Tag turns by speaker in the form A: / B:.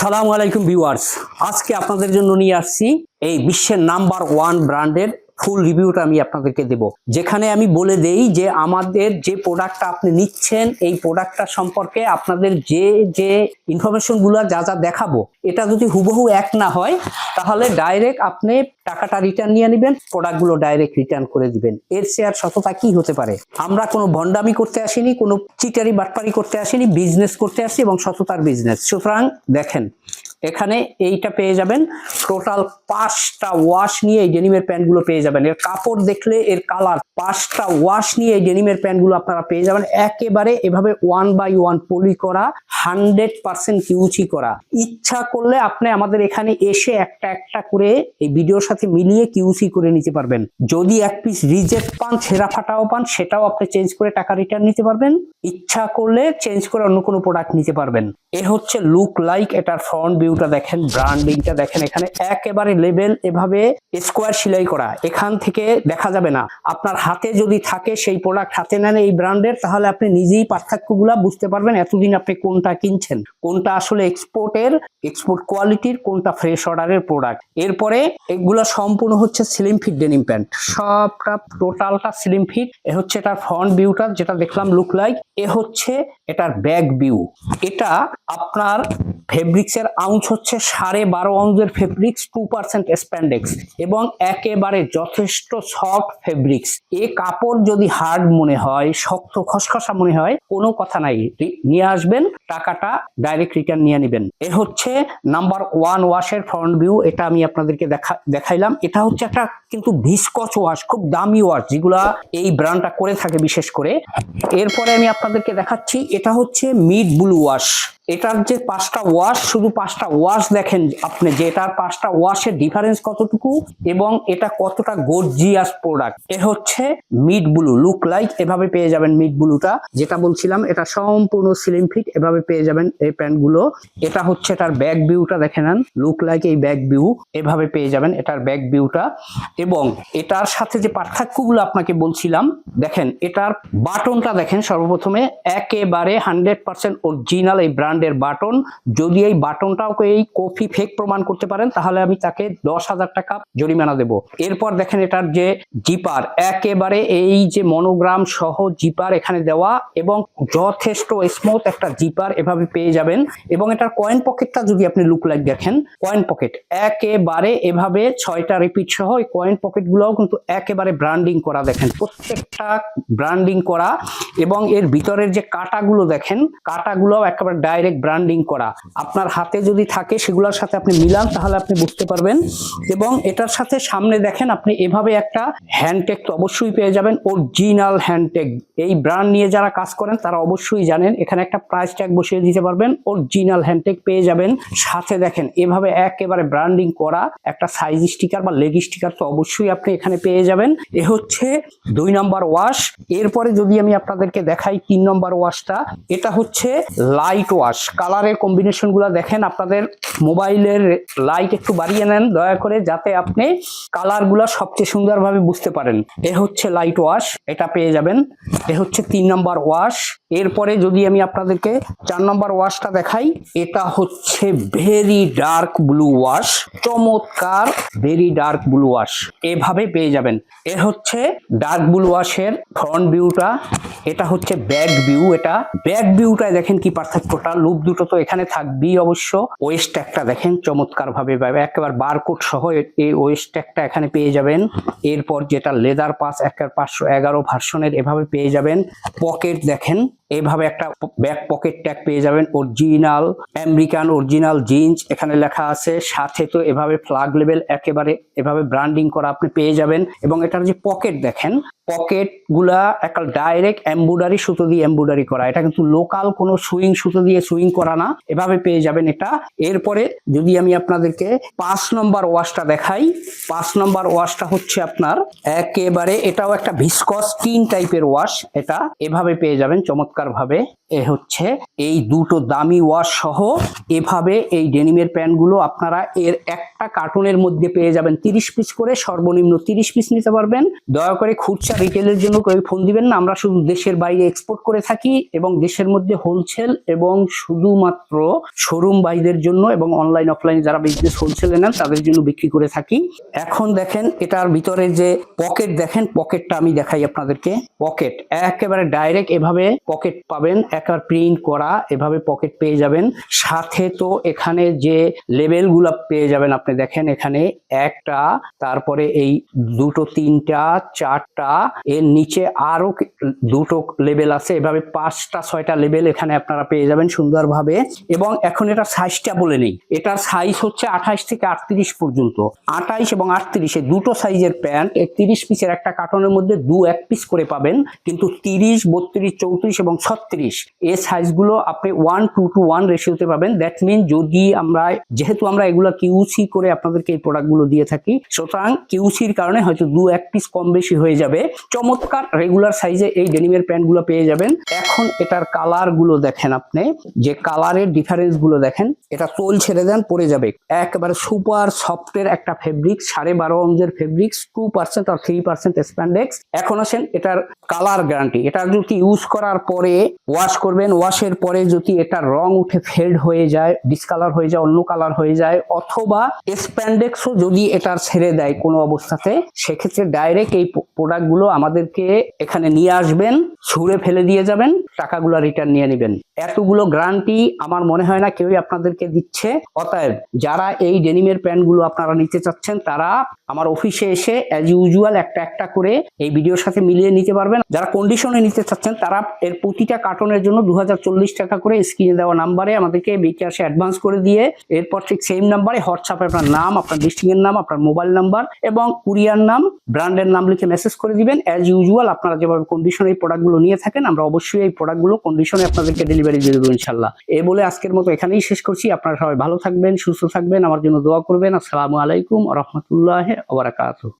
A: সালাম আলাইকুম ভিউয়ার্স। আজকে আপনাদের জন্য নিয়ে আসছি এই বিশ্বের নাম্বার ওয়ান ব্র্যান্ডের ফুল রিভিউটা আমি আপনাদেরকে দেব। যেখানে আমি বলে দেই যে আমাদের যে প্রোডাক্টটা আপনি নিচ্ছেন, এই প্রোডাক্টটা সম্পর্কে আপনাদের যে যে ইনফরমেশনগুলো যা যা দেখাবো, এটা যদি হুবহু এক না হয়, তাহলে ডাইরেক্ট আপনি টাকাটা রিটার্ন নিয়ে নেবেন প্রোডাক্টগুলো ডাইরেক্ট রিটার্ন করে দিবেন। এর শেয়ার সততা কি হতে পারে? আমরা কোনো ভণ্ডামি করতে আসিনি, কোনো চিটারি বাটপারি করতে আসিনি বিজনেস করতে আসি এবং সততার বিজনেস সুতরাং দেখেন এখানে এইটা পেয়ে যাবেন। টোটাল পাঁচটা ওয়াশ নিয়ে এই ডেনিমের প্যান্টগুলো পেয়ে যাবেন। এর কাপড় দেখলে এর কালার পাঁচটা ওয়াশ নিয়ে এই ডেনিমের প্যান্টগুলো আপনারা পেয়ে যাবেন। একেবারে এভাবে ওয়ান বাই ওয়ান পলি করা হান্ড্রেড পার্সেন্ট কিউচি করা। ইচ্ছা করলে আপনি আমাদের এখানে এসে একটা একটা করে এই ভিডিওর সাথে মিলিয়ে কিউসি করে নিতে পারবেন। যদি এক পিস রিজেক্ট পান, ছেঁড়া ফাটাও পান, সেটাও আপনি চেঞ্জ করে টাকা রিটার্ন নিতে পারবেন। ইচ্ছা করলে চেঞ্জ করে অন্য কোনো প্রোডাক্ট নিতে পারবেন। এ হচ্ছে লুক লাইক এটার ফ্রন্ট ভিউটা দেখেন ব্র্যান্ডিংটা দেখেন, এখানে একেবারে লেভেল এভাবে স্কোয়ার সেলাই করা, এখান থেকে দেখা যাবে না। আপনার হাতে যদি থাকে সেই প্রোডাক্ট হাতে নেন এই ব্র্যান্ডের তাহলে আপনি নিজেই পার্থক্যগুলা বুঝতে পারবেন এতদিন আপনি কোনটা কিনছেন, কোনটা আসলে এক্সপোর্টের এক্সপোর্ট কোয়ালিটির কোনটা ফ্রেশ অর্ডারের প্রোডাক্ট এরপরে এগুলো সম্পূর্ণ হচ্ছে স্লিম ফিট ডেনিম প্যান্ট সবটা টোটালটা স্লিম ফিট এ হচ্ছে এটার ফ্রন্ট ভিউটা যেটা দেখলাম লুক লাইক এ হচ্ছে এটার ব্যাক ভিউ এটা আপনার ফেব্রিক্সের আউন্স হচ্ছে সাড়ে বারো আউন্সের ফেব্রিক্স টু পার্সেন্ট স্প্যান্ডেক্স এবং একেবারে যথেষ্ট সফট ফেব্রিক্স এ কাপড় যদি হার্ড মনে হয়, শক্ত খসখসা মনে হয়, কোনো কথা নাই। নিয়ে আসবেন, টাকাটা ডাইরেক্ট রিটার্ন নিয়ে নেবেন। এ হচ্ছে নাম্বার ওয়ান ওয়াশের ফ্রন্ট ভিউ এটা আমি আপনাদেরকে দেখা, দেখাইলাম। এটা হচ্ছে একটা কিন্তু ভিসকচ ওয়াশ খুব দামি ওয়াশ যেগুলা এই ব্র্যান্ডটা করে থাকে বিশেষ করে। এরপরে আমি আপনাদেরকে দেখাচ্ছি, এটা হচ্ছে মিড ব্লু ওয়াশ এটার যে পাঁচটা ওয়াশ শুধু পাঁচটা ওয়াশ দেখেন আপনি যে এটার পাঁচটা ওয়াশের ডিফারেন্স কতটুকু এবং এটা কতটা গর্জিয়াস প্রোডাক্ট এ হচ্ছে মিড ব্লু লুক লাইক এভাবে পেয়ে যাবেন মিড ব্লুটা যেটা বলছিলাম, এটা সম্পূর্ণ স্লিম ফিট এভাবে পেয়ে যাবেন এই প্যান্টগুলো। এটা হচ্ছে এটার ব্যাক ভিউটা দেখে নেন। লুক লাইক এই ব্যাক ভিউ এভাবে পেয়ে যাবেন এটার ব্যাক ভিউটা এবং এটার সাথে যে পার্থক্যগুলো আপনাকে বলছিলাম, দেখেন এটার বাটনটা দেখেন সর্বপ্রথমে একেবারে হান্ড্রেড পার্সেন্ট অরিজিনাল এই ব্র্যান্ডের বাটন যদি এই বাটনটাও এই কফি ফেক প্রমাণ করতে পারেন, তাহলে আমি তাকে দশ হাজার টাকা জরিমানা দেব। এরপর দেখেন এটার যে জিপার একেবারে এই যে মনোগ্রাম সহ জিপার এখানে দেওয়া এবং যথেষ্ট স্মুথ একটা জিপার এভাবে পেয়ে যাবেন। এবং এটার কয়েন পকেটটা যদি আপনি লুক লাইক দেখেন কয়েন পকেট একেবারে এভাবে ছয়টা রিপিট সহ এই কয়েন পকেট গুলোও কিন্তু একেবারে ব্র্যান্ডিং করা দেখেন। প্রত্যেকটা ব্র্যান্ডিং করা এবং এর ভিতরের যে কাটাগুলো দেখেন কাটাগুলো একেবারে ডাইরেক্ট ব্র্যান্ডিং করা। আপনার হাতে যদি থাকে সেগুলোর সাথে আপনি মিলান, তাহলে আপনি বুঝতে পারবেন। এবং এটার সাথে সামনে দেখেন, আপনি এভাবে একটা হ্যান্ডটেক তো অবশ্যই পেয়ে যাবেন অরিজিনাল হ্যান্ডটেক এই ব্র্যান্ড নিয়ে যারা কাজ করেন, তারা অবশ্যই জানেন, এখানে একটা প্রাইস ট্যাগ বসিয়ে দিতে পারবেন অরিজিনাল হ্যান্ডটেক পেয়ে যাবেন। সাথে দেখেন, এভাবে একেবারে ব্র্যান্ডিং করা, একটা সাইজ স্টিকার বা লেগ স্টিকার তো অবশ্যই আপনি এখানে পেয়ে যাবেন। এ হচ্ছে দুই নম্বর ওয়াশ এরপরে যদি আমি আপনাদেরকে দেখাই তিন নম্বর ওয়াশটা এটা হচ্ছে লাইট ওয়াশ কালারের কম্বিনেশনগুলা দেখেন, আপনাদের মোবাইলের লাইট একটু বাড়িয়ে নেন, দয়া করে যাতে আপনি কালারগুলা সবচেয়ে সুন্দরভাবে বুঝতে পারেন। এ হচ্ছে লাইট ওয়াশ এটা পেয়ে যাবেন। এ হচ্ছে তিন নম্বর ওয়াশ এরপরে যদি আমি আপনাদেরকে চার নম্বর ওয়াশটা দেখাই, এটা হচ্ছে ভেরি ডার্ক ব্লু ওয়াশ চমৎকার ভেরি ডার্ক ব্লু ওয়াশ এভাবে পেয়ে যাবেন। এ হচ্ছে ডার্ক ব্লু ওয়াশের ফ্রন্ট ভিউটা এটা হচ্ছে ব্যাক ভিউ এটা ব্যাক ভিউটায় দেখেন কি পার্থক্যটা। লুপ দুটো তো এখানে থাকবেই অবশ্য। ওয়েস্ট ট্যাগটা দেখেন চমৎকার ভাবে একেবারে বারকোড সহ এই ওয়েস্ট ট্যাগটা এখানে পেয়ে যাবেন। এরপর যেটা লেদার পাস একের পাঁচশো এগারো ভার্সনের এভাবে পেয়ে যাবেন। পকেট দেখেন এভাবে একটা ব্যাক পকেট ট্যাগ পেয়ে যাবেন। অরিজিনাল আমেরিকান অরিজিনাল জিন্স এখানে লেখা আছে। সাথে তো এভাবে ফ্লাগ লেভেল একেবারে এভাবে ব্র্যান্ডিং করা আপনি পেয়ে যাবেন। এবং এটার যে পকেট দেখেন পকেটগুলা একটা ডাইরেক্ট এম্বুডারি সুতো দিয়ে এম্বুডারি করা। এটা কিন্তু লোকাল কোনো সুইং সুতো দিয়ে সুইং করা না। এভাবে পেয়ে যাবেন এটা। এরপরে যদি আমি আপনাদেরকে পাঁচ নম্বর ওয়াশটা দেখাই, পাঁচ নম্বর ওয়াশটা হচ্ছে আপনার একেবারে এটাও একটা ভিসকস টিন টাইপের ওয়াশ এটা এভাবে পেয়ে যাবেন, চমৎকার চমৎকার ভাবে এ হচ্ছে এই দুটো দামি ওয়াশ সহ এভাবে এই ডেনিমের প্যান্টগুলো আপনারা এর একটা কার্টুনের মধ্যে পেয়ে যাবেন। তিরিশ পিস করে সর্বনিম্ন তিরিশ পিস নিতে পারবেন। দয়া করে খুচরা রিটেলের জন্য ফোন দিবেন না। আমরা শুধু দেশের বাইরে এক্সপোর্ট করে থাকি এবং দেশের মধ্যে হোলসেল এবং শুধুমাত্র শোরুম বাইদের জন্য এবং অনলাইন অফলাইন যারা বিজনেস হোলসেলে নেন, তাদের জন্য বিক্রি করে থাকি। এখন দেখেন এটার ভিতরে যে পকেট দেখেন পকেটটা আমি দেখাই আপনাদেরকে। পকেট একেবারে ডাইরেক্ট এভাবে পকেট পাবেন একার প্রিন্ট করা, এভাবে পকেট পেয়ে যাবেন। সাথে তো এখানে যে লেবেলগুলো পেয়ে যাবেন আপনি, দেখেন এখানে একটা, তারপরে এই দুটো, তিনটা, চারটা, এর নিচে আরও দুটো লেবেল আছে, এভাবে পাঁচটা, ছয়টা লেবেল এখানে আপনারা পেয়ে যাবেন সুন্দরভাবে। এবং এখন এটা সাইজটা বলে নেই, এটার সাইজ হচ্ছে আঠাইশ থেকে আটত্রিশ পর্যন্ত। আঠাইশ এবং আটত্রিশে দুটো সাইজের প্যান্ট তিরিশ পিসের একটা কার্টনের মধ্যে দু এক পিস করে পাবেন, কিন্তু তিরিশ, বত্রিশ, চৌত্রিশ এবং ছত্রিশ। এই সাইজগুলো আপনি ওয়ান টু টু ওয়ান রেশিওতে পাবেন। দ্যাট মিন যদি আমরা, যেহেতু আমরা এগুলো কিউসি করে আপনাদেরকে এই প্রোডাক্টগুলো দিয়ে থাকি, সুতরাং কিউসির কারণে হয়তো দু এক পিস কম বেশি হয়ে যাবে। চমৎকার রেগুলার সাইজে এই ডেনিমের প্যান্টগুলো পেয়ে যাবেন। এখন এটার কালারগুলো দেখেন আপনি। যে কালারের ডিফারেন্সগুলো দেখেন, এটা তোল ছেড়ে দেন পরে যাবে। একেবারে সুপার সফটের একটা ফেব্রিক সাড়ে বারো অঞ্জের ফেব্রিক্স টু পার্সেন্ট আর থ্রি পার্সেন্ট স্প্যান্ডেক্স এখন আসেন এটার কালার গ্যারান্টি এটা যদি ইউজ করার পরে ওয়াশ করবেন। ওয়াশের পরে যদি এটার রং উঠে ফেড হয়ে যায় ডিসকালার হয়ে যায়, অন্য কালার হয়ে যায়, অথবা স্প্যান্ডেক্সও যদি এটার ছেড়ে দেয় কোনো অবস্থাতে, সেক্ষেত্রে ডাইরেক্ট এই প্রোডাক্টগুলো আমাদেরকে এখানে নিয়ে আসবেন, ছুঁড়ে ফেলে দিয়ে যাবেন, টাকাগুলো রিটার্ন নিয়ে নেবেন। এতগুলো গ্যারান্টি আমার মনে হয় না কেউই আপনাদেরকে দিচ্ছে। অতএব যারা এই ডেনিমের প্যান্টগুলো আপনারা নিতে চাচ্ছেন, তারা আমার অফিসে এসে অ্যাজ ইউজুয়াল একটা একটা করে এই ভিডিওর সাথে মিলিয়ে নিতে পারবেন। যারা কন্ডিশনে নিতে চাচ্ছেন, তারা এর প্রতিটা কার্টনের জন্য দু হাজার চল্লিশ টাকা করে স্ক্রিনে দেওয়া নাম্বারে আমাদেরকে বিকাশে অ্যাডভান্স করে দিয়ে এরপর ঠিক সেম নাম্বারে হোয়াটসঅ্যাপে আপনার নাম, আপনার ডিস্ট্রিক্টের নাম, আপনার মোবাইল নাম্বার এবং কুরিয়ার নাম ব্র্যান্ডের নাম লিখে মেসেজ করে দিবেন। অ্যাজ ইউজুয়াল আপনারা যেভাবে কন্ডিশনে এই প্রোডাক্টগুলো নিয়ে থাকেন, আমরা অবশ্যই এই প্রোডাক্টগুলো কন্ডিশনে আপনাদেরকে ডেলিভারি দিয়ে দেবো ইনশাল্লাহ এ বলে আজকের মতো এখানেই শেষ করছি। আপনারা সবাই ভালো থাকবেন, সুস্থ থাকবেন, আমার জন্য দোয়া করবেন। আসসালামু আলাইকুম রহমতুল্লাহ ওবরাকাতুহ